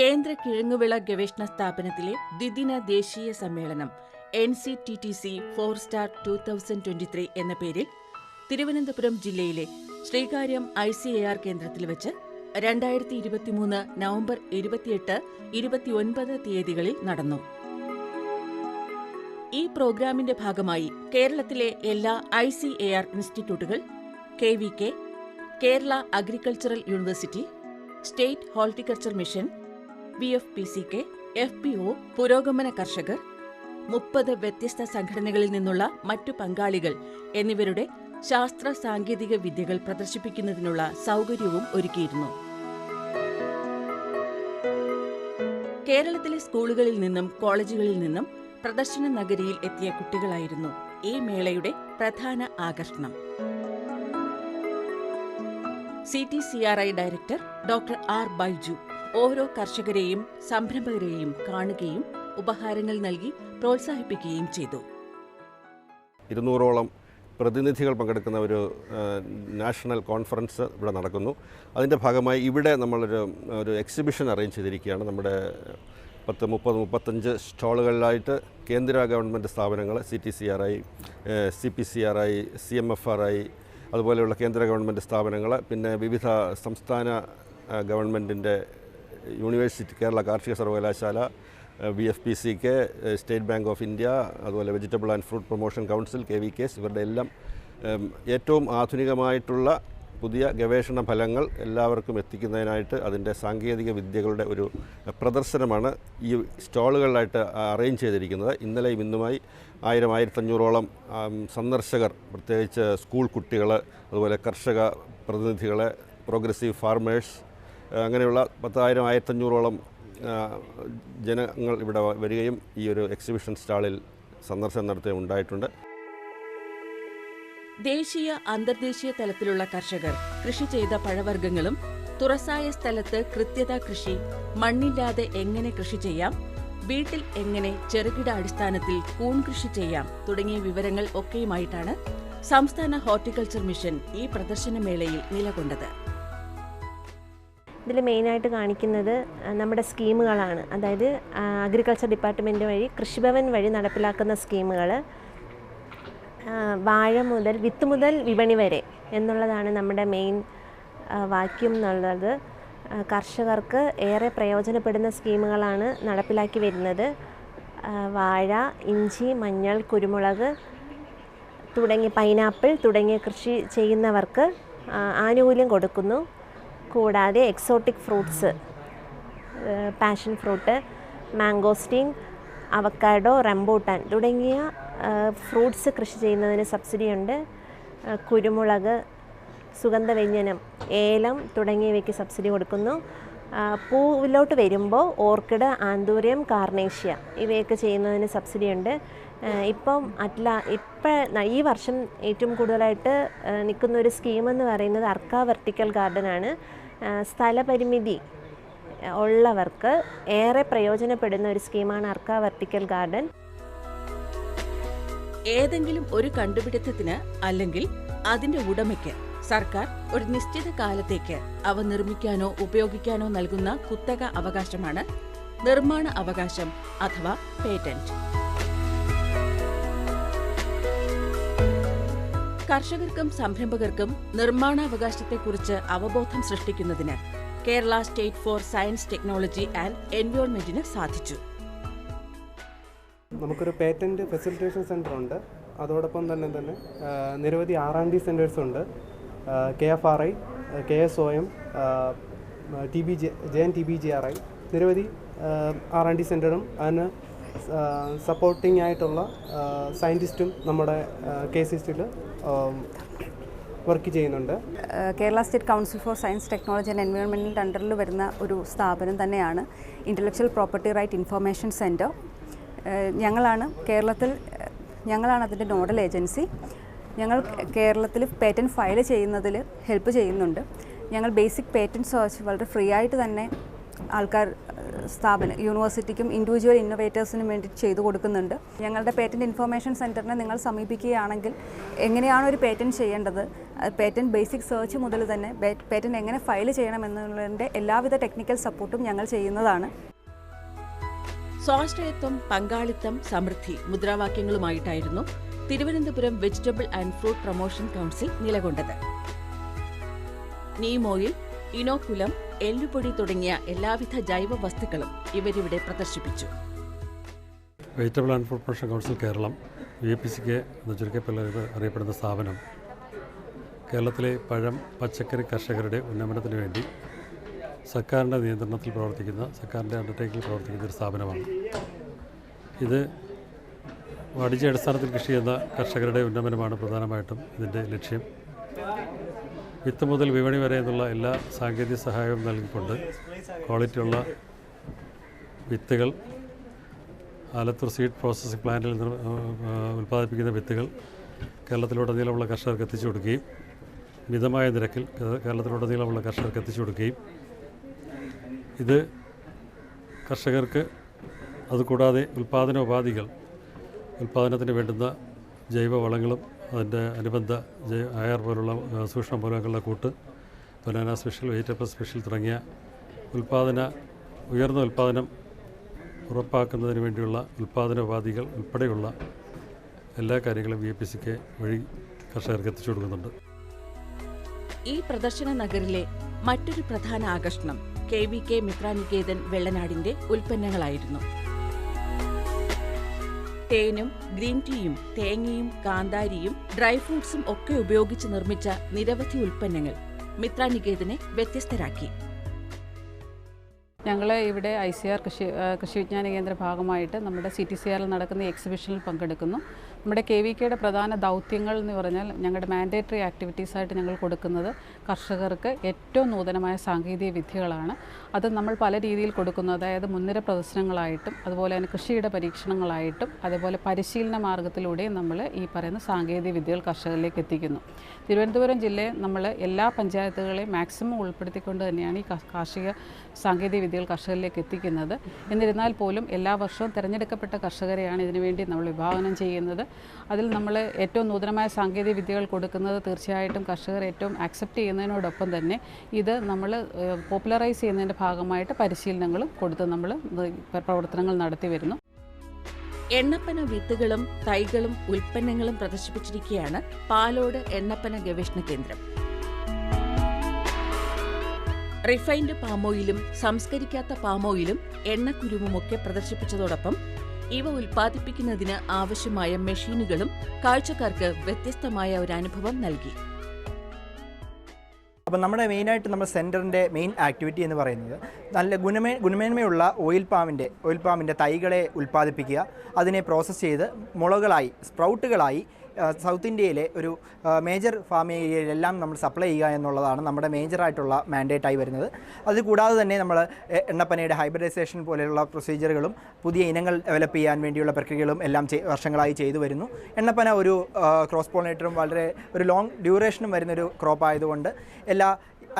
കേന്ദ്ര കിഴങ്ങുവിള ഗവേഷണ സ്ഥാപനത്തിലെ ദ്വിദിന ദേശീയ സമ്മേളനം N C T T C four star two thousand twenty three എന്ന പേരിൽ തിരുവനന്തപുരം ജില്ലയിലെ Sreekaryam I C A R കേന്ദ്രത്തിൽ വെച്ച് രണ്ടായിരത്തി ഇരുപത്തിമൂന്ന് നവംബർ ഇരുപത്തിയെട്ട് ഇരുപത്തിയൊൻപത് തീയതികളിൽ നടന്നു. ഈ പ്രോഗ്രാമിന്റെ ഭാഗമായി കേരളത്തിലെ എല്ലാ ഐ സി എ ആർ ഇൻസ്റ്റിറ്റ്യൂട്ടുകൾ K V K Kerala agricultural university state horticulture mission B F P C K F P O പുരോഗമന കർഷകർ മുപ്പത് വ്യത്യസ്ത സംഘടനകളിൽ നിന്നുള്ള മറ്റു പങ്കാളികൾ എന്നിവരുടെ ശാസ്ത്ര സാങ്കേതിക വിദ്യകൾ പ്രദർശിപ്പിക്കുന്നതിനുള്ള സൗകര്യവും ഒരുക്കിയിരുന്നു. കേരളത്തിലെ സ്കൂളുകളിൽ നിന്നും കോളേജുകളിൽ നിന്നും പ്രദർശന നഗരിയിൽ എത്തിയ കുട്ടികളായിരുന്നു ഈ മേളയുടെ പ്രധാന ആകർഷണം. C T C R I director doctor R Baiju ഓരോ കർഷകരെയും സംരംഭകരെയും കാണുകയും ഉപഹാരങ്ങൾ നൽകി പ്രോത്സാഹിപ്പിക്കുകയും ചെയ്തു. ഇരുന്നൂറോളം പ്രതിനിധികൾ പങ്കെടുക്കുന്ന ഒരു നാഷണൽ കോൺഫറൻസ് ഇവിടെ നടക്കുന്നു. അതിന്റെ ഭാഗമായി ഇവിടെ നമ്മളൊരു ഒരു എക്സിബിഷൻ അറേഞ്ച് ചെയ്തിരിക്കുകയാണ്. നമ്മുടെ പത്ത് മുപ്പത് മുപ്പത്തഞ്ച് സ്റ്റാളുകളിലായിട്ട് കേന്ദ്ര ഗവൺമെന്റ് സ്ഥാപനങ്ങൾ C T C R I C P C R I C M F R I അതുപോലെയുള്ള കേന്ദ്ര ഗവൺമെന്റ് സ്ഥാപനങ്ങൾ പിന്നെ വിവിധ സംസ്ഥാന ഗവൺമെന്റിന്റെ യൂണിവേഴ്സിറ്റി കേരള കാർഷിക സർവകലാശാല B F P C K state bank of India അതുപോലെ vegetable and fruit promotion council K V Ks ഇവരുടെ എല്ലാം ഏറ്റവും ആധുനികമായിട്ടുള്ള പുതിയ ഗവേഷണ ഫലങ്ങൾ എല്ലാവർക്കും എത്തിക്കുന്നതിനായിട്ട് അതിന്റെ സാങ്കേതിക വിദ്യകളുടെ ഒരു പ്രദർശനമാണ് ഈ സ്റ്റാളുകളിലായിട്ട് അറേഞ്ച് ചെയ്തിരിക്കുന്നത്. ഇന്നലെയും ഇന്നുമായി ആയിരം ആയിരത്തഞ്ഞൂറോളം സന്ദർശകർ പ്രത്യേകിച്ച് സ്കൂൾ കുട്ടികൾ അതുപോലെ കർഷക പ്രതിനിധികൾ പ്രോഗ്രസീവ് ഫാർമേഴ്സ് അങ്ങനെയുള്ള പത്തായിരം ആയിരത്തഞ്ഞൂറോളം ജനങ്ങൾ ഇവിടെ വരികയും ഈ ഒരു എക്സിബിഷൻ സ്റ്റാളിൽ സന്ദർശനം നടത്തുകയും ഉണ്ടായിട്ടുണ്ട്. ദേശീയ അന്തർദേശീയ തലത്തിലുള്ള കർഷകർ കൃഷി ചെയ്ത പഴവർഗങ്ങളും തുറസായ സ്ഥലത്ത് കൃത്യത കൃഷി മണ്ണില്ലാതെ എങ്ങനെ കൃഷി ചെയ്യാം വീട്ടിൽ എങ്ങനെ ചെറുകിട അടിസ്ഥാനത്തിൽ കൂൺ കൃഷി ചെയ്യാം തുടങ്ങിയ വിവരങ്ങൾ ഒക്കെയുമായിട്ടാണ് സംസ്ഥാന ഹോർട്ടിക്കൾച്ചർ മിഷൻ ഈ പ്രദർശനമേളയിൽ നിലകൊണ്ടത്. ഇതിൽ മെയിനായിട്ട് കാണിക്കുന്നത് നമ്മുടെ സ്കീമുകളാണ്. അതായത് അഗ്രികൾച്ചർ ഡിപ്പാർട്ട്മെന്റ് വഴി കൃഷിഭവൻ വഴി നടപ്പിലാക്കുന്ന സ്കീമുകൾ വാഴ മുതൽ വിത്ത് മുതൽ വിപണി വരെ എന്നുള്ളതാണ് നമ്മുടെ മെയിൻ വാക്യം എന്നുള്ളത്. കർഷകർക്ക് ഏറെ പ്രയോജനപ്പെടുന്ന സ്കീമുകളാണ് നടപ്പിലാക്കി വരുന്നത്. വാഴ ഇഞ്ചി മഞ്ഞൾ കുരുമുളക് തുടങ്ങി പൈനാപ്പിൾ തുടങ്ങിയ കൃഷി ചെയ്യുന്നവർക്ക് ആനുകൂല്യം കൊടുക്കുന്നു. കൂടാതെ exotic fruits passion fruit mangosteen avocado rambutan തുടങ്ങിയ ഫ്രൂട്ട്സ് കൃഷി ചെയ്യുന്നതിന് സബ്സിഡി ഉണ്ട്. ആ, കുരുമുളക് സുഗന്ധവ്യഞ്ജനം ഏലം തുടങ്ങിയവയ്ക്ക് സബ്സിഡി കൊടുക്കുന്നു. പൂവിലോട്ട് വരുമ്പോൾ ഓർക്കിഡ് ആന്തൂര്യം കാർണേഷ്യ ഇവയൊക്കെ ചെയ്യുന്നതിന് സബ്സിഡി ഉണ്ട്. ആ, ഇപ്പം അറ്റ്ല ഇപ്പം ഈ വർഷം ഏറ്റവും കൂടുതലായിട്ട് നിൽക്കുന്ന ഒരു സ്കീമെന്ന് പറയുന്നത് അർക്ക വെർട്ടിക്കൽ ഗാർഡനാണ് സ്ഥലപരിമിതി ഉള്ളവർക്ക് ഏറെ പ്രയോജനപ്പെടുന്ന ഒരു സ്കീമാണ് അർക്ക വെർട്ടിക്കൽ ഗാർഡൻ. ഏതെങ്കിലും ഒരു കണ്ടുപിടുത്തത്തിന് അല്ലെങ്കിൽ അതിന്റെ ഉടമയ്ക്ക് സർക്കാർ ഒരു നിശ്ചിത കാലത്തേക്ക് അവ നിർമ്മിക്കാനോ ഉപയോഗിക്കാനോ നൽകുന്ന കുത്തക അവകാശമാണ് നിർമ്മാണ അവകാശം അഥവാ പേറ്റന്റ്. കർഷകർക്കും സംരംഭകർക്കും നിർമ്മാണാവകാശത്തെക്കുറിച്ച് അവബോധം സൃഷ്ടിക്കുന്നതിന് Kerala state for science technology and എൻവയോൺമെന്റിന് സാധിച്ചു. നമുക്കൊരു പേറ്റന്റ് ഫെസിലിറ്റേഷൻ സെന്റർ ഉണ്ട്. അതോടൊപ്പം തന്നെ തന്നെ നിരവധി ആർ ഡി സെന്റേഴ്സ് ഉണ്ട്. K F R I K S O M T B J J N T B G R I നിരവധി ആർ ഡി സെന്ററും അതിന് സപ്പോർട്ടിംഗ് ആയിട്ടുള്ള സയന്റിസ്റ്റും നമ്മുടെ കെ സി സിയിൽ വർക്ക് ചെയ്യുന്നുണ്ട്. Kerala state council for science technology and എൻവയോൺമെന്റിന്റെ അണ്ടറിൽ വരുന്ന ഒരു സ്ഥാപനം തന്നെയാണ് intellectual property right information centre ഞങ്ങളാണ് കേരളത്തിൽ ഞങ്ങളാണ് അതിന്റെ നോഡൽ ഏജൻസി. ഞങ്ങൾ കേരളത്തിൽ പേറ്റന്റ് ഫയൽ ചെയ്യുന്നതിൽ ഹെൽപ്പ് ചെയ്യുന്നുണ്ട്. ഞങ്ങൾ ബേസിക് പേറ്റന്റ് സെർച്ച് വളരെ ഫ്രീ ആയിട്ട് തന്നെ ആൾക്കാർ സ്ഥാപനം യൂണിവേഴ്സിറ്റിക്കും ഇൻഡിവിജ്വൽ ഇന്നോവേറ്റേഴ്സിനും വേണ്ടി ചെയ്തു കൊടുക്കുന്നുണ്ട്. ഞങ്ങളുടെ പേറ്റന്റ് ഇൻഫർമേഷൻ സെന്ററിനെ നിങ്ങൾ സമീപിക്കുകയാണെങ്കിൽ എങ്ങനെയാണ് ഒരു പേറ്റന്റ് ചെയ്യേണ്ടത്? പേറ്റന്റ് ബേസിക് സെർച്ച് മുതൽ തന്നെ പേറ്റന്റ് എങ്ങനെ ഫയൽ ചെയ്യണം എന്നുള്ളതിന്റെ എല്ലാവിധ ടെക്നിക്കൽ സപ്പോർട്ടും ഞങ്ങൾ ചെയ്യുന്നതാണ്. സ്വാശ്രയത്വം പങ്കാളിത്തം സമൃദ്ധി മുദ്രാവാക്യങ്ങളുമായിട്ടായിരുന്നു Thiruvananthapuram vegetable and fruit promotion council നിലകൊണ്ടത്. Neem oil inoculum എല്ലുപൊടി തുടങ്ങിയ എല്ലാവിധ ജൈവ വസ്തുക്കളും ഇവരിവിടെ പ്രദർശിപ്പിച്ചു. Vegetable and food production council Keralam V P C K എന്ന ചുരുക്കപ്പിള്ള അറിയപ്പെടുന്ന സ്ഥാപനം. കേരളത്തിലെ പഴം പച്ചക്കറി കർഷകരുടെ ഉന്നമനത്തിന് വേണ്ടി സർക്കാരിന്റെ നിയന്ത്രണത്തിൽ പ്രവർത്തിക്കുന്ന സർക്കാരിന്റെ അണ്ടർടേക്കിൽ പ്രവർത്തിക്കുന്ന ഒരു സ്ഥാപനമാണ്. ഇത് വാണിജ്യ അടിസ്ഥാനത്തിൽ കൃഷി ചെയ്യുന്ന കർഷകരുടെ ഉന്നമനമാണ് പ്രധാനമായിട്ടും ഇതിന്റെ ലക്ഷ്യം. വിത്ത് മുതൽ വിപണി വരെ എന്നുള്ള എല്ലാ സാങ്കേതിക സഹായവും നൽകിക്കൊണ്ട് ക്വാളിറ്റിയുള്ള വിത്തുകൾ ആലത്തൂർ സീഡ് പ്രോസസ്സിംഗ് പ്ലാന്റിൽ ഉൽപ്പാദിപ്പിക്കുന്ന വിത്തുകൾ കേരളത്തിലുടനീളമുള്ള കർഷകർക്ക് എത്തിച്ചു കൊടുക്കുകയും മിതമായ നിരക്കിൽ കേരളത്തിലുടനീളമുള്ള കർഷകർക്ക് എത്തിച്ചു കൊടുക്കുകയും ഇത് കർഷകർക്ക് അതുകൂടാതെ ഉൽപ്പാദന ഉപാധികൾ ഉൽപ്പാദനത്തിന് വേണ്ടുന്ന ജൈവവളങ്ങളും അതിന്റെ അനുബന്ധ അയർ പോലുള്ള സൂക്ഷ്മ മൂലകങ്ങളുടെ കൂട്ട് ബനാന സ്പെഷ്യൽ വെജിറ്റബിൾ സ്പെഷ്യൽ തുടങ്ങിയ ഉൽപ്പാദന ഉയർന്ന ഉൽപ്പാദനം ഉറപ്പാക്കുന്നതിന് വേണ്ടിയുള്ള ഉൽപ്പാദന ഉപാധികൾ ഉൾപ്പെടെയുള്ള എല്ലാ കാര്യങ്ങളും വി പി സിക്ക് വഴി കർഷകർക്ക് എത്തിച്ചു കൊടുക്കുന്നുണ്ട്. ഈ പ്രദർശന നഗറിലെ മറ്റൊരു പ്രധാന ആകർഷണം കെ വി കെ മിത്രാനികേതൻ വെള്ളനാടിന്റെ ഉൽപ്പന്നങ്ങളായിരുന്നു. തേനും ഗ്രീൻ ടീയും തേങ്ങയും കാന്താരിയും ഡ്രൈ ഫ്രൂട്ട്സും ഒക്കെ ഉപയോഗിച്ച് നിർമ്മിച്ച നിരവധി ഉൽപ്പന്നങ്ങൾ മിത്രാനികേതനെ വ്യത്യസ്തരാക്കി. ഞങ്ങൾ ഇവിടെ ഐ സി ആർ കൃഷി കൃഷി വിജ്ഞാന കേന്ദ്ര ഭാഗമായിട്ട് നമ്മുടെ സി ടി സി ആറിൽ നടക്കുന്ന എക്സിബിഷനിൽ പങ്കെടുക്കുന്നു. നമ്മുടെ കെ വി കെയുടെ പ്രധാന ദൗത്യങ്ങൾ എന്ന് പറഞ്ഞാൽ ഞങ്ങളുടെ മാൻഡേറ്ററി ആക്ടിവിറ്റീസ് ആയിട്ട് ഞങ്ങൾ കൊടുക്കുന്നത് കർഷകർക്ക് ഏറ്റവും നൂതനമായ സാങ്കേതിക വിദ്യകളാണ്. അത് നമ്മൾ പല രീതിയിൽ കൊടുക്കുന്നു. അതായത് മുൻനിര പ്രദർശനങ്ങളായിട്ടും അതുപോലെ തന്നെ കൃഷിയുടെ പരീക്ഷണങ്ങളായിട്ടും അതുപോലെ പരിശീലന മാർഗത്തിലൂടെയും നമ്മൾ ഈ പറയുന്ന സാങ്കേതിക വിദ്യകൾ കർഷകരിലേക്ക് എത്തിക്കുന്നു. തിരുവനന്തപുരം ജില്ലയെ നമ്മൾ എല്ലാ പഞ്ചായത്തുകളെയും മാക്സിമം ഉൾപ്പെടുത്തിക്കൊണ്ട് തന്നെയാണ് ഈ കാർഷിക സാങ്കേതിക വിദ്യകൾ കർഷകരിലേക്ക് എത്തിക്കുന്നത്. എന്നിരുന്നാൽ പോലും എല്ലാ വർഷവും തിരഞ്ഞെടുക്കപ്പെട്ട കർഷകരെയാണ് ഇതിനുവേണ്ടി നമ്മൾ വിഭാവനം ചെയ്യുന്നത്. അതിൽ നമ്മൾ ഏറ്റവും നൂതനമായ സാങ്കേതിക വിദ്യകൾ കൊടുക്കുന്നത് തീർച്ചയായിട്ടും കർഷകർ ഏറ്റവും അക്സെപ്റ്റ് ചെയ്യുന്നതിനോടൊപ്പം തന്നെ ഇത് നമ്മൾ പോപ്പുലറൈസ് ചെയ്യുന്നതിന്റെ ഭാഗമായിട്ട് പരിശീലനങ്ങളും കൊടുത്ത് നമ്മൾ പ്രവർത്തനങ്ങൾ നടത്തി വരുന്നു. എണ്ണപ്പന വിത്തുകളും തൈകളും ഉൽപ്പന്നങ്ങളും പ്രദർശിപ്പിച്ചിരിക്കുകയാണ് പാലോട് എണ്ണപ്പന ഗവേഷണ കേന്ദ്രം. റിഫൈൻഡ് പാമോയിലും സംസ്കരിക്കാത്ത പാമോയിലും എണ്ണക്കുരുവുമൊക്കെ പ്രദർശിപ്പിച്ചതോടൊപ്പം ഇവ ഉൽപ്പാദിപ്പിക്കുന്നതിന് ആവശ്യമായ മെഷീനുകളും കാഴ്ചക്കാർക്ക് വ്യത്യസ്തമായ ഒരു അനുഭവം നൽകി. അപ്പോൾ നമ്മുടെ മെയിനായിട്ട് നമ്മുടെ സെന്ററിന്റെ മെയിൻ ആക്ടിവിറ്റി എന്ന് പറയുന്നത് നല്ല ഗുണമേ ഗുണമേന്മയുള്ള ഓയിൽ പാമിന്റെ ഓയിൽ പാമിന്റെ തൈകളെ ഉൽപ്പാദിപ്പിക്കുക അതിനെ പ്രോസസ്സ് ചെയ്ത് മുളകളായി സ്പ്രൗട്ടുകളായി സൗത്ത് ഇന്ത്യയിലെ ഒരു മേജർ ഫാം ഏരിയയിലെല്ലാം നമ്മൾ സപ്ലൈ ചെയ്യുക എന്നുള്ളതാണ് നമ്മുടെ മേജറായിട്ടുള്ള മാൻഡേറ്റായി വരുന്നത്. അത് കൂടാതെ തന്നെ നമ്മൾ എണ്ണപ്പനയുടെ ഹൈബ്രിഡൈസേഷൻ പോലെയുള്ള പ്രൊസീജിയറുകളും പുതിയ ഇനങ്ങൾ ഡെവലപ്പ് ചെയ്യാൻ വേണ്ടിയുള്ള പ്രക്രിയകളും എല്ലാം വർഷങ്ങളായി ചെയ്തു വരുന്നു. എണ്ണപ്പന ഒരു ക്രോസ് പോളിനേറ്ററും വളരെ ഒരു ലോങ് ഡ്യൂറേഷനും വരുന്നൊരു ക്രോപ്പ് ആയതുകൊണ്ട് എല്ലാ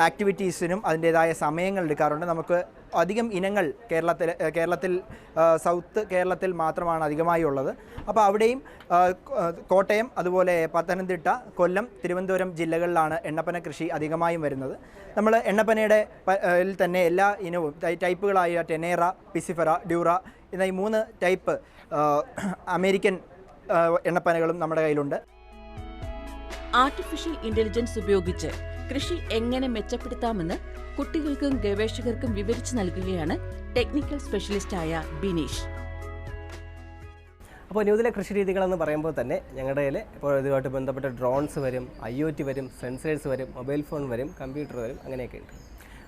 ആക്ടിവിറ്റീസിനും അതിന്റേതായ സമയങ്ങൾ എടുക്കാറുണ്ട്. നമുക്ക് അധികം ഇനങ്ങൾ കേരളത്തിൽ കേരളത്തിൽ സൗത്ത് കേരളത്തിൽ മാത്രമാണ് അധികമായി ഉള്ളത്. അപ്പോൾ അവിടെയും കോട്ടയം അതുപോലെ പത്തനംതിട്ട കൊല്ലം തിരുവനന്തപുരം ജില്ലകളിലാണ് എണ്ണപ്പന കൃഷി അധികമായും വരുന്നത്. നമ്മൾ എണ്ണപ്പനയുടെ തന്നെ എല്ലാ ഇനവും ടൈപ്പുകളായ ടെനേറ പിസിഫറ ഡ്യൂറ എന്ന ഈ മൂന്ന് ടൈപ്പ് അമേരിക്കൻ എണ്ണപ്പനകളും നമ്മുടെ കയ്യിലുണ്ട്. ആർട്ടിഫിഷ്യൽ ഇന്റലിജൻസ് ഉപയോഗിച്ച് കൃഷി എങ്ങനെ മെച്ചപ്പെടുത്താമെന്ന് കുട്ടികൾക്കും ഗവേഷകർക്കും വിവരിച്ചു നൽകുകയാണ് ടെക്നിക്കൽ സ്പെഷ്യലിസ്റ്റായ ബിനീഷ്. അപ്പോൾ ന്യൂതിലെ കൃഷി രീതികളെന്ന് പറയുമ്പോൾ തന്നെ ഞങ്ങളുടെ കയ്യിൽ ഇപ്പോൾ ഇതുമായിട്ട് ബന്ധപ്പെട്ട ഡ്രോൺസ് വരും ഐ ഒ ടി വരും സെൻസേഴ്സ് വരും മൊബൈൽ ഫോൺ വരും കമ്പ്യൂട്ടർ വരും അങ്ങനെയൊക്കെ ഉണ്ട്.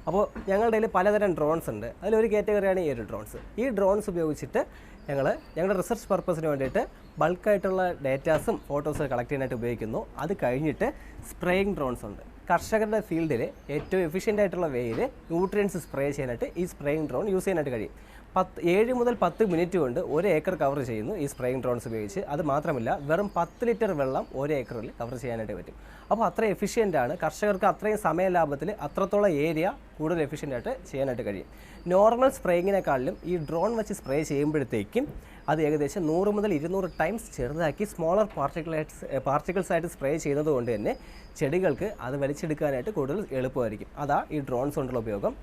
അപ്പോൾ ഞങ്ങളുടെ കയ്യിൽ പലതരം ഡ്രോൺസ് ഉണ്ട്. അതിലൊരു കാറ്റഗറിയാണ് ഈ ഒരു ഡ്രോൺസ് ഈ ഡ്രോൺസ് ഉപയോഗിച്ചിട്ട് ഞങ്ങൾ ഞങ്ങളുടെ റിസർച്ച് പർപ്പസിന് വേണ്ടിയിട്ട് ബൾക്കായിട്ടുള്ള ഡേറ്റാസും ഫോട്ടോസും കളക്ട് ചെയ്യാനായിട്ട് ഉപയോഗിക്കുന്നു. അത് കഴിഞ്ഞിട്ട് സ്പ്രേയിങ് ഡ്രോൺസ് ഉണ്ട്. കർഷകരുടെ ഫീൽഡിൽ ഏറ്റവും എഫിഷ്യന്റ് ആയിട്ടുള്ള വേയിൽ ന്യൂട്രിയൻസ് സ്പ്രേ ചെയ്യാനായിട്ട് ഈ സ്പ്രേയിങ് ഡ്രോൺ യൂസ് ചെയ്യാനായിട്ട് കഴിയും. പത്ത് ഏഴ് മുതൽ പത്ത് മിനിറ്റ് കൊണ്ട് ഒരു ഏക്കർ കവർ ചെയ്യുന്നു ഈ സ്പ്രേയിങ് ഡ്രോൺസ് ഉപയോഗിച്ച്. അത് മാത്രമല്ല വെറും പത്ത് ലിറ്റർ വെള്ളം ഒരു ഏക്കറിൽ കവർ ചെയ്യാനായിട്ട് പറ്റും. അപ്പോൾ അത്ര എഫിഷ്യന്റ് ആണ്. കർഷകർക്ക് അത്രയും സമയ ലാഭത്തിൽ അത്രത്തോളം ഏരിയ കൂടുതൽ എഫിഷ്യന്റ് ആയിട്ട് ചെയ്യാനായിട്ട് കഴിയും. നോർമൽ സ്പ്രേയിങ്ങിനെക്കാളിലും ഈ ഡ്രോൺ വെച്ച് സ്പ്രേ ചെയ്യുമ്പോഴത്തേക്കും അത് ഏകദേശം നൂറ് മുതൽ ഇരുന്നൂറ് ടൈംസ് ചെറുതാക്കി സ്മോളർ പാർട്ടിക്കിൾസ് പാർട്ടിക്കിൾസ് ആയിട്ട് സ്പ്രേ ചെയ്യുന്നത് കൊണ്ട് തന്നെ ചെടികൾക്ക് അത് വലിച്ചെടുക്കാനായിട്ട് കൂടുതൽ എളുപ്പമായിരിക്കും. അതാ ഈ ഡ്രോൺസ് കൊണ്ടുള്ള ഉപയോഗം.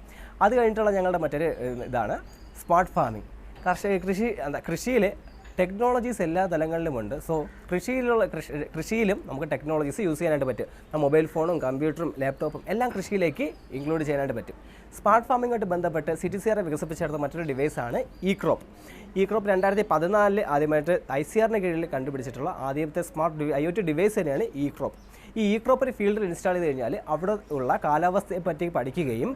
അത് കഴിഞ്ഞിട്ടുള്ള ഞങ്ങളുടെ മറ്റൊരു ഇതാണ് സ്മാർട്ട് ഫാമിംഗ് കർഷക കൃഷി എന്താ കൃഷിയിൽ ടെക്നോളജീസ് എല്ലാ തലങ്ങളിലുമുണ്ട് സോ കൃഷിയിലുള്ള കൃഷി കൃഷിയിലും നമുക്ക് ടെക്നോളജീസ് യൂസ് ചെയ്യാനായിട്ട് പറ്റും. മൊബൈൽ ഫോണും കമ്പ്യൂട്ടറും ലാപ്ടോപ്പും എല്ലാം കൃഷിയിലേക്ക് ഇൻക്ലൂഡ് ചെയ്യാനായിട്ട് പറ്റും. സ്മാർട്ട് ഫാമിങ്ങുമായിട്ട് ബന്ധപ്പെട്ട് സിറ്റിസിയറെ വികസിപ്പിച്ചെടുത്ത മറ്റൊരു ഡിവൈസാണ് ഇ ക്രോപ്പ് ഇ ക്രോപ്പ് രണ്ടായിരത്തി പതിനാലിൽ ആദ്യമായിട്ട് ഐ സി ആറിന് കീഴിൽ കണ്ടുപിടിച്ചിട്ടുള്ള ആദ്യത്തെ smart I O T device തന്നെയാണ് ഈ ക്രോപ്പ്. ഈ ഈ ക്രോപ്പ് ഒരു ഫീൽഡിൽ ഇൻസ്റ്റാൾ ചെയ്ത് കഴിഞ്ഞാൽ അവിടെ ഉള്ള കാലാവസ്ഥയെ പറ്റി പഠിക്കുകയും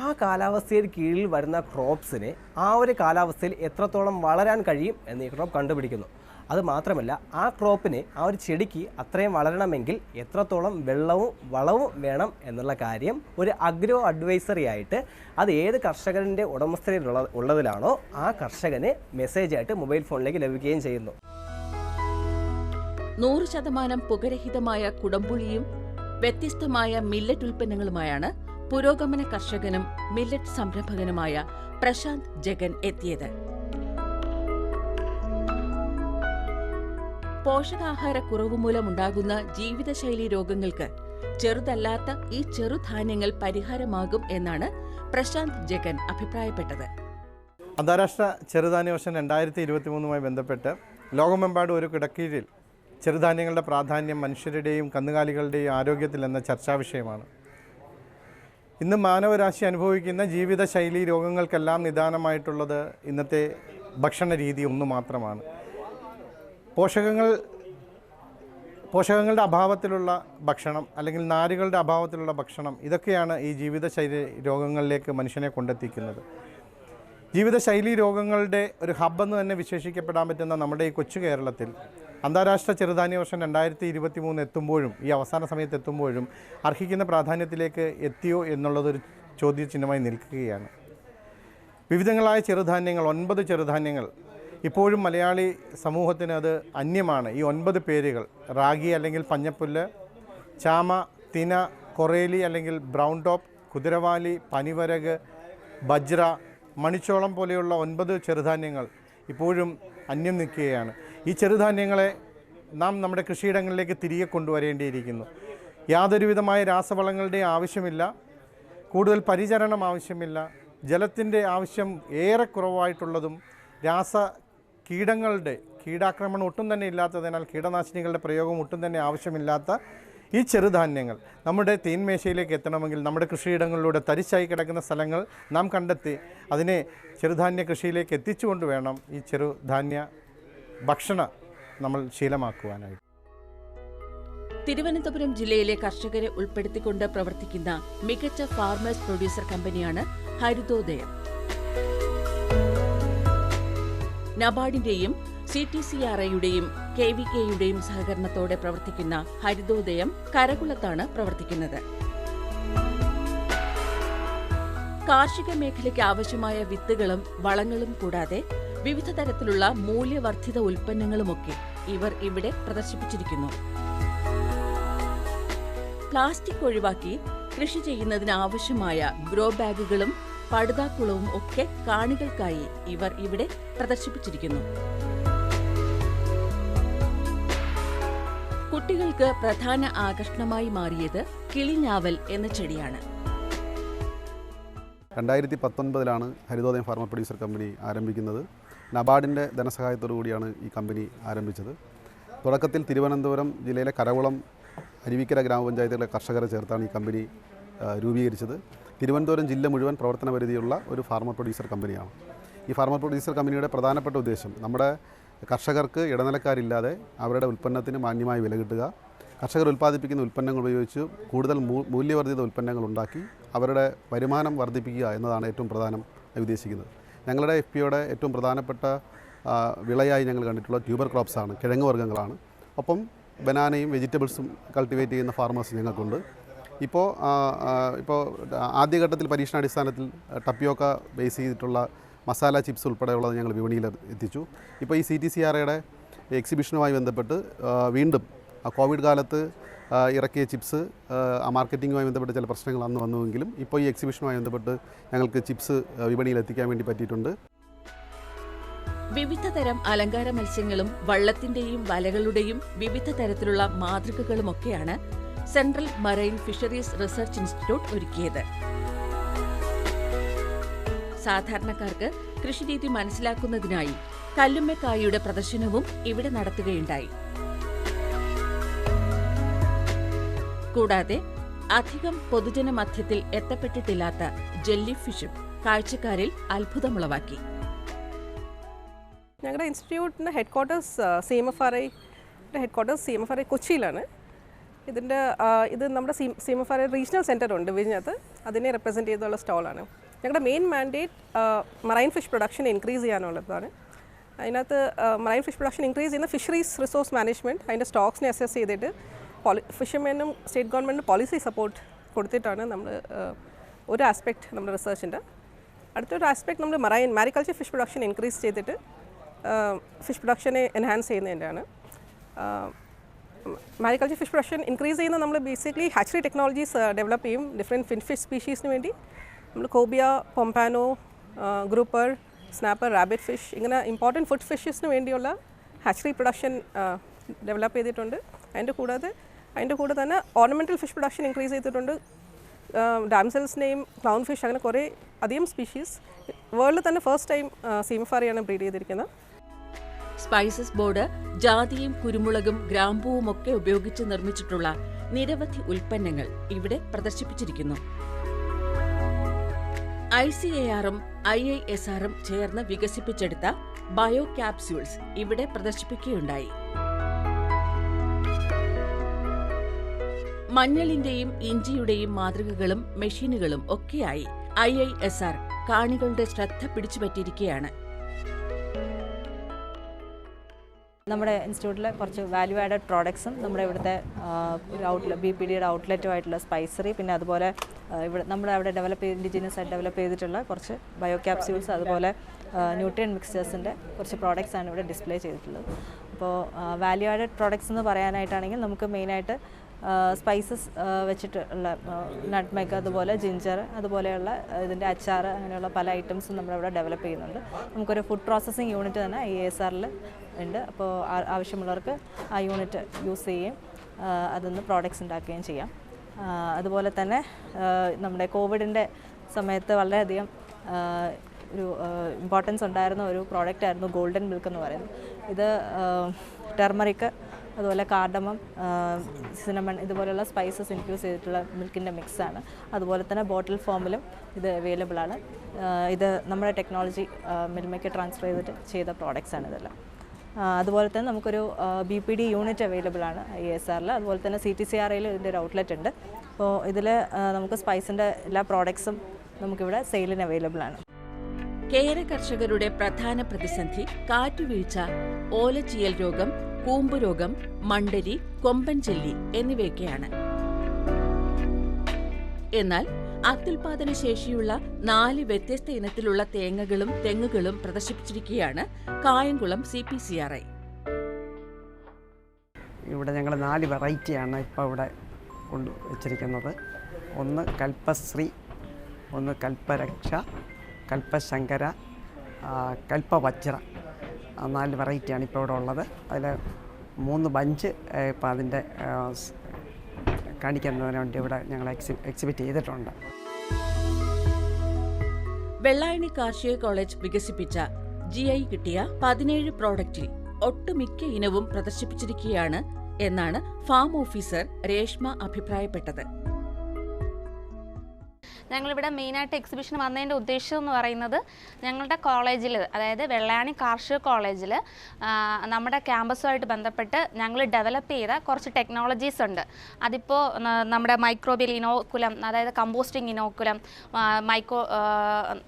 ആ കാലാവസ്ഥയിൽ കീഴിൽ വരുന്ന ക്രോപ്സിനെ ആ ഒരു കാലാവസ്ഥയിൽ എത്രത്തോളം വളരാൻ കഴിയും എന്ന് ഈ ക്രോപ്പ് കണ്ടുപിടിക്കുന്നു. അത് മാത്രമല്ല ആ ക്രോപ്പിന് ആ ഒരു ചെടിക്ക് അത്രയും വളരണമെങ്കിൽ എത്രത്തോളം വെള്ളവും വളവും വേണം എന്നുള്ള കാര്യം ഒരു അഗ്രോ അഡ്വൈസറി ആയിട്ട് അത് ഏത് കർഷകന്റെ ഉടമസ്ഥതയിലുള്ള ഉള്ളതിലാണോ ആ കർഷകന് മെസ്സേജായിട്ട് മൊബൈൽ ഫോണിലേക്ക് ലഭിക്കുകയും ചെയ്യുന്നു. നൂറ് ശതമാനം പുകരഹിതമായ കുടംപുളിയും വ്യത്യസ്തമായ മില്ലറ്റ് ഉൽപ്പന്നങ്ങളുമായാണ് പുരോഗമന കർഷകനും മില്ലറ്റ് സംരംഭകനുമായ പ്രശാന്ത് ജഗൻ എത്തിയത്. പോഷകാഹാരക്കുറവ് മൂലമുണ്ടാകുന്ന ജീവിതശൈലി രോഗങ്ങൾക്ക് ചെറുതല്ലാത്ത ഈ ചെറുധാന്യങ്ങൾ പരിഹാരമാകും എന്നാണ് പ്രശാന്ത് ജഗൻ അഭിപ്രായപ്പെട്ടത്. അന്താരാഷ്ട്ര ചെറുധാന്യ വർഷം രണ്ടായിരത്തി ഇരുപത്തി മൂന്നുമായി ബന്ധപ്പെട്ട് ലോകമെമ്പാടും ഒരു കിടക്കീഴിൽ ചെറുധാന്യങ്ങളുടെ പ്രാധാന്യം മനുഷ്യരുടെയും കന്നുകാലികളുടെയും ആരോഗ്യത്തിൽ എന്ന ചർച്ചാ വിഷയമാണ്. ഇന്ന് മാനവരാശി അനുഭവിക്കുന്ന ജീവിതശൈലി രോഗങ്ങൾക്കെല്ലാം നിദാനമായിട്ടുള്ളത് ഇന്നത്തെ ഭക്ഷണ രീതി ഒന്ന് മാത്രമാണ്. പോഷകങ്ങൾ പോഷകങ്ങളുടെ അഭാവത്തിലുള്ള ഭക്ഷണം അല്ലെങ്കിൽ നാരുകളുടെ അഭാവത്തിലുള്ള ഭക്ഷണം ഇതൊക്കെയാണ് ഈ ജീവിതശൈലി രോഗങ്ങളിലേക്ക് മനുഷ്യനെ കൊണ്ടെത്തിക്കുന്നത്. ജീവിതശൈലി രോഗങ്ങളുടെ ഒരു ഹബ്ബെന്ന് തന്നെ വിശേഷിക്കപ്പെടാൻ പറ്റുന്ന നമ്മുടെ ഈ കൊച്ചു കേരളത്തിൽ അന്താരാഷ്ട്ര ചെറുധാന്യ വർഷം രണ്ടായിരത്തി ഇരുപത്തി മൂന്ന് എത്തുമ്പോഴും ഈ അവസാന സമയത്ത് എത്തുമ്പോഴും അർഹിക്കുന്ന പ്രാധാന്യത്തിലേക്ക് എത്തിയോ എന്നുള്ളതൊരു ചോദ്യചിഹ്നമായി നിൽക്കുകയാണ്. വിവിധങ്ങളായ ചെറുധാന്യങ്ങൾ ഒൻപത് ചെറുധാന്യങ്ങൾ ഇപ്പോഴും മലയാളി സമൂഹത്തിന് അത് അന്യമാണ്. ഈ ഒൻപത് പേരുകൾ റാഗി അല്ലെങ്കിൽ പഞ്ഞപ്പുല്ല് ചാമ തിന കൊറേലി അല്ലെങ്കിൽ ബ്രൗൺ ടോപ്പ് കുതിരവാലി പനിവരക് ബജ്ര മണിച്ചോളം പോലെയുള്ള ഒൻപത് ചെറുധാന്യങ്ങൾ ഇപ്പോഴും അന്യം നിൽക്കുകയാണ്. ഈ ചെറുധാന്യങ്ങളെ നാം നമ്മുടെ കൃഷിയിടങ്ങളിലേക്ക് തിരികെ കൊണ്ടുവരേണ്ടിയിരിക്കുന്നു. യാതൊരുവിധമായ രാസവളങ്ങളുടെ ആവശ്യമില്ല കൂടുതൽ പരിചരണം ആവശ്യമില്ല ജലത്തിന്റെ ആവശ്യം ഏറെ കുറവായിട്ടുള്ളതും രാസ കീടങ്ങളുടെ കീടാക്രമണം ഒട്ടും തന്നെ ഇല്ലാത്തതിനാൽ കീടനാശിനികളുടെ പ്രയോഗം ഒട്ടും തന്നെ ആവശ്യമില്ലാത്ത ഈ ചെറുധാന്യങ്ങൾ നമ്മുടെ തീൻമേശയിലേക്ക് എത്തണമെങ്കിൽ നമ്മുടെ കൃഷിയിടങ്ങളിലൂടെ തരിശായി കിടക്കുന്ന സ്ഥലങ്ങൾ നാം കണ്ടെത്തി അതിനെ ചെറുധാന്യ കൃഷിയിലേക്ക് എത്തിച്ചുകൊണ്ട് വേണം ഈ ചെറുധാന്യ ഭക്ഷണ നമ്മൾ ശീലമാക്കുവാനായിട്ട്. തിരുവനന്തപുരം ജില്ലയിലെ കർഷകരെ ഉൾപ്പെടുത്തിക്കൊണ്ട് പ്രവർത്തിക്കുന്ന മികച്ച ഫാർമേഴ്സ് പ്രൊഡ്യൂസർ കമ്പനിയാണ് ഹരിതോദയം. നബാർഡിന്റെയും സി ടി സി ആർ ഐയുടെയും കെ വി കെയുടെയും സഹകരണത്തോടെ പ്രവർത്തിക്കുന്ന ഹരിതോദയം കരകുളത്താണ് പ്രവർത്തിക്കുന്നത്. കാർഷിക മേഖലയ്ക്ക് ആവശ്യമായ വിത്തുകളും വളങ്ങളും കൂടാതെ വിവിധ തരത്തിലുള്ള മൂല്യവർദ്ധിത ഉൽപ്പന്നങ്ങളുമൊക്കെ ഇവർ ഇവിടെ പ്രദർശിപ്പിച്ചിരിക്കുന്നു. പ്ലാസ്റ്റിക് ഒഴിവാക്കി കൃഷി ചെയ്യുന്നതിന് ആവശ്യമായ ഗ്രോ ബാഗുകളും പടുതാക്കുളവും ഒക്കെ കാണികൾക്കായി ഇവർ ഇവിടെ പ്രദർശിപ്പിച്ചിരിക്കുന്നു. കുട്ടികൾക്ക് പ്രധാന ആകർഷണമായി മാറിയത് കിളിഞ്ഞാവൽ എന്ന ചെടിയാണ്. രണ്ടായിരത്തി പത്തൊൻപതിലാണ് ഹരിതോദയം ഫാർമ പ്രൊഡ്യൂസർ കമ്പനി ആരംഭിക്കുന്നത്. നബാർഡിന്റെ ധനസഹായത്തോടു കൂടിയാണ് ഈ കമ്പനി ആരംഭിച്ചത്. തുടക്കത്തിൽ തിരുവനന്തപുരം ജില്ലയിലെ കരകുളം അരുവിക്കര ഗ്രാമപഞ്ചായത്തിലെ കർഷകരെ ചേർത്താണ് ഈ കമ്പനി രൂപീകരിച്ചത്. തിരുവനന്തപുരം ജില്ല മുഴുവൻ പ്രവർത്തന പരിധിയുള്ള ഒരു ഫാർമർ പ്രൊഡ്യൂസർ കമ്പനിയാണ് ഈ ഫാർമർ പ്രൊഡ്യൂസർ കമ്പനിയുടെ പ്രധാനപ്പെട്ട ഉദ്ദേശം നമ്മുടെ കർഷകർക്ക് ഇടനിലക്കാരില്ലാതെ അവരുടെ ഉൽപ്പന്നത്തിന് മാന്യമായ വില കിട്ടുക. കർഷകർ ഉൽപ്പാദിപ്പിക്കുന്ന ഉൽപ്പന്നങ്ങൾ ഉപയോഗിച്ച് കൂടുതൽ മൂല്യവർദ്ധിത ഉൽപ്പന്നങ്ങൾ ഉണ്ടാക്കി അവരുടെ വരുമാനം വർദ്ധിപ്പിക്കുക എന്നതാണ് ഏറ്റവും പ്രധാനം ഉദ്ദേശിക്കുന്നത്. ഞങ്ങളുടെ എഫ് പിയുടെ ഏറ്റവും പ്രധാനപ്പെട്ട വിളയായി ഞങ്ങൾ കണ്ടിട്ടുള്ള ട്യൂബർ ക്രോപ്സാണ് കിഴങ്ങ് വർഗങ്ങളാണ്. ഒപ്പം ബനാനയും വെജിറ്റബിൾസും കൾട്ടിവേറ്റ് ചെയ്യുന്ന ഫാർമേഴ്സ് ഞങ്ങൾക്കുണ്ട്. ഇപ്പോൾ ഇപ്പോൾ ആദ്യഘട്ടത്തിൽ പരീക്ഷണാടിസ്ഥാനത്തിൽ ടപ്പിയോക്ക ബേസ് ചെയ്തിട്ടുള്ള മസാല ചിപ്സ് ഉൾപ്പെടെയുള്ളത് ഞങ്ങൾ വിപണിയിൽ എത്തിച്ചു. ഇപ്പോൾ ഈ സി ടി സി ആർ എയുടെ എക്സിബിഷനുമായി ബന്ധപ്പെട്ട് വീണ്ടും കോവിഡ് കാലത്ത് ഇറക്കിയ ചിപ്സ് മാർക്കറ്റിങ്ങുമായി ബന്ധപ്പെട്ട് ചില പ്രശ്നങ്ങൾ അന്ന് വന്നുവെങ്കിലും ഇപ്പോൾ ഈ എക്സിബിഷനുമായി ബന്ധപ്പെട്ട് ഞങ്ങൾക്ക് ചിപ്സ് വിപണിയിൽ എത്തിക്കാൻ വേണ്ടി പറ്റിയിട്ടുണ്ട്. വിവിധ തരം അലങ്കാര മത്സ്യങ്ങളും വള്ളത്തിന്റെയും വലകളുടെയും വിവിധ തരത്തിലുള്ള മാതൃകകളുമൊക്കെയാണ് central marine fisheries research institute ഒരുക്കിയത്. സാധാരണക്കാർക്ക് കൃഷിരീതി മനസ്സിലാക്കുന്നതിനായി കല്ലുമ്മക്കായയുടെ പ്രദർശനവും ഇവിടെ നടത്തുകയുണ്ടായി. കൂടാതെ അധികം പൊതുജന മധ്യത്തിൽ എത്തപ്പെട്ടിട്ടില്ലാത്ത ജെല്ലി ഫിഷും കാഴ്ചക്കാരിൽ അത്ഭുതമുളവാക്കി. ഞങ്ങളുടെ ഇൻസ്റ്റിറ്റ്യൂട്ടിന്റെ head quarters C M F R I head quarters C M F R I കൊച്ചിയിലാണ്. ഇതിന്റെ ഇത് നമ്മുടെ C C M F R regional centre ഉണ്ട് വിഴിഞ്ഞത്ത് അതിനെ റെപ്രസെന്റ് ചെയ്തുള്ള സ്റ്റാളാണ്. ഞങ്ങളുടെ main mandate marine fish production increase ചെയ്യാനുള്ളതാണ്. അതിനകത്ത് മറൈൻ ഫിഷ് പ്രൊഡക്ഷൻ ഇൻക്രീസ് ചെയ്യുന്ന ഫിഷറീസ് റിസോഴ്സ് മാനേജ്മെന്റ് അതിന്റെ സ്റ്റോക്സിനെ അസസ് ചെയ്തിട്ട് പോളി ഫിഷർമെനും സ്റ്റേറ്റ് ഗവൺമെന്റ് പോളിസി സപ്പോർട്ട് കൊടുത്തിട്ടാണ് നമ്മൾ ഒരു ആസ്പെക്ട് നമ്മുടെ റിസർച്ചിന്റെ അടുത്തൊരു ആസ്പെക്ട് നമ്മൾ marine mariculture fish production increase ചെയ്തിട്ട് ഫിഷ് പ്രൊഡക്ഷനെ എൻഹാൻസ് ചെയ്യുന്നതിന്റെയാണ്. മാരികൾച്ചർ ഫിഷ് പ്രൊഡക്ഷൻ ഇൻക്രീസ് ചെയ്യുന്ന നമ്മൾ ബേസിക്കലി ഹാച്ചറി ടെക്നോളജീസ് ഡെവലപ്പ് ചെയ്യും. ഡിഫറെന്റ് ഫിൻ ഫിഷ് സ്പീഷീസിന് വേണ്ടി. നമ്മൾ cobia pompano grouper snapper rabbit fish ഇങ്ങനെ ഇമ്പോർട്ടന്റ് ഫുഡ് ഫിഷസിന് വേണ്ടിയുള്ള ഹാച്ചറി പ്രൊഡക്ഷൻ ഡെവലപ്പ് ചെയ്തിട്ടുണ്ട്. അതിന്റെ കൂടാതെ അതിന്റെ കൂടെ തന്നെ ഓർണമെന്റൽ ഫിഷ് പ്രൊഡക്ഷൻ ഇൻക്രീസ് ചെയ്തിട്ടുണ്ട്. ഡാംസൽസിനെയും ക്ലൗൺ ഫിഷ് അങ്ങനെ കുറേ അധികം സ്പീഷീസ് വേൾഡിൽ തന്നെ ഫസ്റ്റ് ടൈം സീമഫാറിയാണ് ബ്രീഡ് ചെയ്തിരിക്കുന്നത്. സ്പൈസസ് ബോർഡ് ജാതിയും കുരുമുളകും ഗ്രാമ്പൂവും ഒക്കെ ഉപയോഗിച്ച് നിർമ്മിച്ചിട്ടുള്ള നിരവധി ഉൽപ്പന്നങ്ങൾ ഇവിടെ പ്രദർശിപ്പിച്ചിരിക്കുന്നു. ഐ സി എ ആറും ഐ ഐ എസ് ആറും ചേർന്ന് വികസിപ്പിച്ചെടുത്ത ബയോ ക്യാപ്സ്യൂൾസ് ഇവിടെ പ്രദർശിപ്പിക്കുകയുണ്ടായി. മഞ്ഞളിന്റെയും ഇഞ്ചിയുടെയും മാതൃകകളും മെഷീനുകളും ഒക്കെയായി ഐ ഐ എസ് ആർ കാണികളുടെ ശ്രദ്ധ പിടിച്ചുപറ്റിയിരിക്കുകയാണ്. നമ്മുടെ ഇൻസ്റ്റിറ്റ്യൂട്ടിലെ കുറച്ച് വാല്യൂ ആഡഡ് പ്രോഡക്ട്സും നമ്മുടെ ഇവിടുത്തെ ഒരു ഔട്ട്ലെറ്റ് ബി പി ഡിയുടെ ഔട്ട്ലെറ്റുമായിട്ടുള്ള സ്പൈസറി പിന്നെ അതുപോലെ ഇവിടെ നമ്മുടെ അവിടെ ഡെവലപ്പ് ഇൻഡിജിനിയസ് ആയിട്ട് ഡെവലപ്പ് ചെയ്തിട്ടുള്ള കുറച്ച് ബയോ ക്യാപ്സ്യൂൾസ് അതുപോലെ ന്യൂട്രിയൻ മിക്സ്ചേഴ്സിന്റെ കുറച്ച് പ്രോഡക്ട്സ് ആണ് ഇവിടെ ഡിസ്പ്ലേ ചെയ്തിട്ടുള്ളത്. അപ്പോൾ വാല്യൂ ആഡഡ് പ്രോഡക്ട്സ് എന്ന് പറയാനായിട്ടാണെങ്കിൽ നമുക്ക് മെയിനായിട്ട് സ്പൈസസ് വെച്ചിട്ടുള്ള നട്ട് നട്ട്മെഗ് അതുപോലെ ജിഞ്ചർ അതുപോലെയുള്ള ഇതിന്റെ അച്ചാർ അങ്ങനെയുള്ള പല ഐറ്റംസും നമ്മളിവിടെ ഡെവലപ്പ് ചെയ്യുന്നുണ്ട്. നമുക്കൊരു ഫുഡ് പ്രോസസ്സിംഗ് യൂണിറ്റ് തന്നെ ഐ എസ് ആറിൽ ഉണ്ട്. അപ്പോൾ ആവശ്യമുള്ളവർക്ക് ആ യൂണിറ്റ് യൂസ് ചെയ്യുകയും അതിന്ന് പ്രോഡക്റ്റ്സ് ഉണ്ടാക്കുകയും ചെയ്യാം. അതുപോലെ തന്നെ നമ്മുടെ കോവിഡിന്റെ സമയത്ത് വളരെയധികം ഒരു ഇമ്പോർട്ടൻസ് ഉണ്ടായിരുന്ന ഒരു പ്രോഡക്റ്റ് ആയിരുന്നു ഗോൾഡൻ മിൽക്ക് എന്ന് പറയുന്നത്. ഇത് ടെർമറിക്ക് അതുപോലെ കാർഡമം സിനമൺ ഇതുപോലെയുള്ള സ്പൈസസ് ഇൻഫ്യൂസ് ചെയ്തിട്ടുള്ള മിൽക്കിന്റെ മിക്സാണ് അതുപോലെ തന്നെ ബോട്ടിൽ ഫോമിലും ഇത് അവൈലബിൾ ആണ്. ഇത് നമ്മുടെ ടെക്നോളജി മിൽമയ്ക്ക് ട്രാൻസ്ഫർ ചെയ്തിട്ട് ചെയ്ത പ്രോഡക്റ്റ്സ് ആണ് ഇതെല്ലാം. അതുപോലെ തന്നെ നമുക്കൊരു B P D unit available ആണ് ഐ എസ് ആറിൽ അതുപോലെ തന്നെ സി ടി സി ആർ ഐയിൽ ഇതിന്റെ ഒരു ഔട്ട്ലെറ്റ് ഉണ്ട്. അപ്പോൾ ഇതിൽ നമുക്ക് സ്പൈസിന്റെ എല്ലാ പ്രോഡക്ട്സും നമുക്കിവിടെ സെയിലിന് അവൈലബിൾ ആണ്. കേര കർഷകരുടെ പ്രധാന പ്രതിസന്ധി കാറ്റുവീഴ്ച ഓലച്ചിയൽ രോഗം കൂമ്പുരോഗം മണ്ടരി കൊമ്പൻ ചെല്ലി എന്നിവയൊക്കെയാണ്. എന്നാൽ അത്യുൽപാദന ശേഷിയുള്ള നാല് വ്യത്യസ്ത ഇനത്തിലുള്ള തേങ്ങകളും തെങ്ങുകളും പ്രദർശിപ്പിച്ചിരിക്കുകയാണ് Kayamkulam C P C R I. ഇവിടെ ഞങ്ങൾ നാല് വെറൈറ്റിയാണ് ഇപ്പോൾ ഇവിടെ കൊണ്ടു വച്ചിരിക്കുന്നത്. ഒന്ന് കൽപ്പശ്രീ ഒന്ന് കൽപ്പരക്ഷ കൽപ്പശങ്കര കൽപ്പവജ്ര. നാല് വെറൈറ്റിയാണ് ഇപ്പോൾ ഇവിടെ ഉള്ളത്. അതിൽ മൂന്ന് ബഞ്ച് ഇപ്പോൾ അതിന്റെ കാണിക്കുന്നതിന് വേണ്ടി ഇവിടെ ഞങ്ങൾ എക്സി എക്സിബിറ്റ് ചെയ്തിട്ടുണ്ട്. വെള്ളായണി കാർഷിക കോളേജ് വികസിപ്പിച്ച ജി ഐ കിട്ടിയ പതിനേഴ് പ്രോഡക്റ്റിൽ ഒട്ടുമിക്ക ഇനവും പ്രദർശിപ്പിച്ചിരിക്കുകയാണ് എന്നാണ് ഫാം ഓഫീസർ രേഷ്മ അഭിപ്രായപ്പെട്ടത്. ഞങ്ങളിവിടെ മെയിനായിട്ട് എക്സിബിഷൻ വന്നതിന്റെ ഉദ്ദേശം എന്ന് പറയുന്നത് ഞങ്ങളുടെ കോളേജിൽ അതായത് വെള്ളാണി കാർഷിക കോളേജിൽ നമ്മുടെ ക്യാമ്പസുമായിട്ട് ബന്ധപ്പെട്ട് ഞങ്ങൾ ഡെവലപ്പ് ചെയ്ത കുറച്ച് ടെക്നോളജീസ് ഉണ്ട്. അതിപ്പോൾ നമ്മുടെ മൈക്രോബിയൽ ഇനോക്കുലം അതായത് composting inoculum myco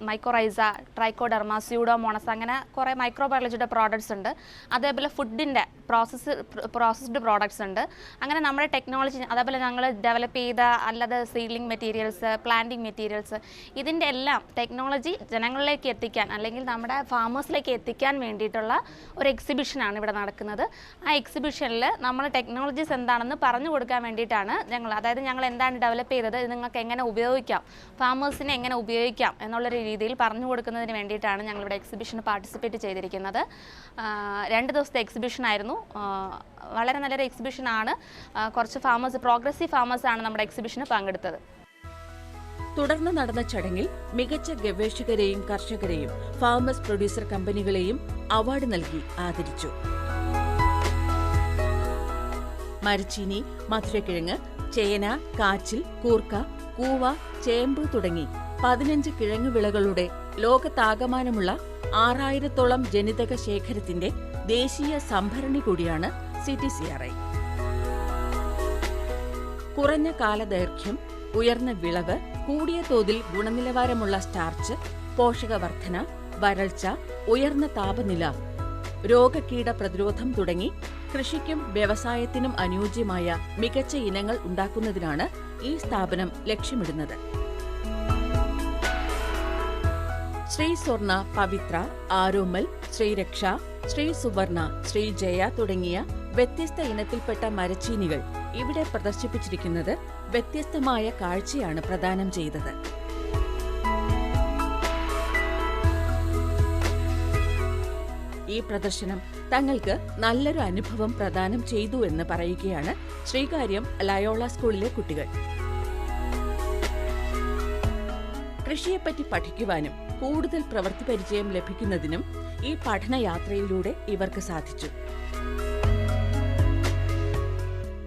mycorrhiza trichoderma pseudomonas അങ്ങനെ കുറേ മൈക്രോബയോളജിയുടെ പ്രോഡക്ട്സ് ഉണ്ട്. അതേപോലെ ഫുഡിന്റെ പ്രോസസ്സ് പ്രോസസ്ഡ് പ്രോഡക്ട്സ് ഉണ്ട്. അങ്ങനെ നമ്മുടെ ടെക്നോളജി അതേപോലെ ഞങ്ങൾ ഡെവലപ്പ് ചെയ്ത അല്ലാതെ സീലിംഗ് മെറ്റീരിയൽസ് പ്ലാന്റിംഗ് മെറ്റീരിയൽസ് ഇതിന്റെ എല്ലാം ടെക്നോളജി ജനങ്ങളിലേക്ക് എത്തിക്കാൻ അല്ലെങ്കിൽ നമ്മുടെ ഫാമേഴ്സിലേക്ക് എത്തിക്കാൻ വേണ്ടിയിട്ടുള്ള ഒരു എക്സിബിഷനാണ് ഇവിടെ നടക്കുന്നത്. ആ എക്സിബിഷനിൽ നമ്മൾ ടെക്നോളജീസ് എന്താണെന്ന് പറഞ്ഞു കൊടുക്കാൻ വേണ്ടിയിട്ടാണ് ഞങ്ങൾ അതായത് ഞങ്ങൾ എന്താണ് ഡെവലപ്പ് ചെയ്തത് ഇത് നിങ്ങൾക്ക് എങ്ങനെ ഉപയോഗിക്കാം ഫാമേഴ്സിനെ എങ്ങനെ ഉപയോഗിക്കാം എന്നുള്ളൊരു രീതിയിൽ പറഞ്ഞു കൊടുക്കുന്നതിന് വേണ്ടിയിട്ടാണ് ഞങ്ങളിവിടെ എക്സിബിഷന് പാർട്ടിസിപ്പേറ്റ് ചെയ്തിരിക്കുന്നത്. രണ്ട് ദിവസത്തെ എക്സിബിഷൻ ആയിരുന്നു. വളരെ നല്ലൊരു എക്സിബിഷനാണ് കുറച്ച് ഫാമേഴ്സ് പ്രോഗ്രസീവ് ഫാമേഴ്സാണ് നമ്മുടെ എക്സിബിഷന് പങ്കെടുത്തത്. തുടർന്ന് നടന്ന ചടങ്ങിൽ മികച്ച ഗവേഷകരെയും കർഷകരെയും ഫാമേഴ്സ് പ്രൊഡ്യൂസർ കമ്പനികളെയും അവാർഡ് നൽകി ആദരിച്ചു. മരച്ചീനി മധുരക്കിഴങ്ങ് ചേന കാച്ചിൽ കൂർക്ക കൂവ ചേമ്പ് തുടങ്ങി പതിനഞ്ച് കിഴങ്ങ് വിളകളുടെ ലോകത്താകമാനമുള്ള ആറായിരത്തോളം ജനിതക ശേഖരത്തിന്റെ ദേശീയ സംഭരണി കൂടിയാണ് C T C R I. കുറഞ്ഞ കാലദൈർഘ്യം ഉയർന്ന വിളവ് കൂടിയ തോതിൽ ഗുണനിലവാരമുള്ള സ്റ്റാർച്ച് പോഷകവർദ്ധന വരൾച്ച ഉയർന്ന താപനില രോഗകീട പ്രതിരോധം തുടങ്ങി കൃഷിക്കും വ്യവസായത്തിനും അനുയോജ്യമായ മികച്ച ഇനങ്ങൾ ഉണ്ടാക്കുന്നതിനാണ് ഈ സ്ഥാപനം ലക്ഷ്യമിടുന്നത്. ശ്രീ സ്വർണ പവിത്ര ആരോമൽ ശ്രീരക്ഷ ശ്രീ സുവർണ ശ്രീ ജയ തുടങ്ങിയ വ്യത്യസ്ത ഇനത്തിൽപ്പെട്ട മരച്ചീനികൾ ഇവിടെ പ്രദർശിപ്പിച്ചിരിക്കുന്നത് വ്യത്യസ്തമായ കാഴ്ചയാണ് പ്രദാനം ചെയ്തത്. ഈ പ്രദർശനം തങ്ങൾക്ക് നല്ലൊരു അനുഭവം പ്രദാനം ചെയ്തു എന്ന് പറയുകയാണ് ശ്രീകാര്യം ലയോള സ്കൂളിലെ കുട്ടികൾ. കൃഷിയെപ്പറ്റി പഠിക്കുവാനും കൂടുതൽ പ്രവൃത്തി പരിചയം ലഭിക്കുന്നതിനും ഈ പഠനയാത്രയിലൂടെ ഇവർക്ക് സാധിച്ചു.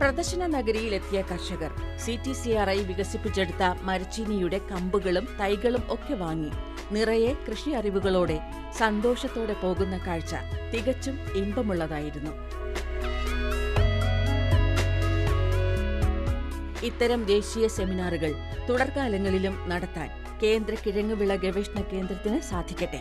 പ്രദർശന നഗരിയിലെത്തിയ കർഷകർ C T C R I വികസിപ്പിച്ചെടുത്ത മരച്ചീനിയുടെ കമ്പുകളും തൈകളും ഒക്കെ വാങ്ങി നിറയെ കൃഷി അറിവുകളോടെ സന്തോഷത്തോടെ പോകുന്ന കാഴ്ച തികച്ചും ഇമ്പമുള്ളതായിരുന്നു. ഇത്തരം ദേശീയ സെമിനാറുകൾ തുടർകാലങ്ങളിലും നടത്താൻ കേന്ദ്ര കിഴങ്ങുവിള ഗവേഷണ കേന്ദ്രത്തിന് സാധിക്കട്ടെ.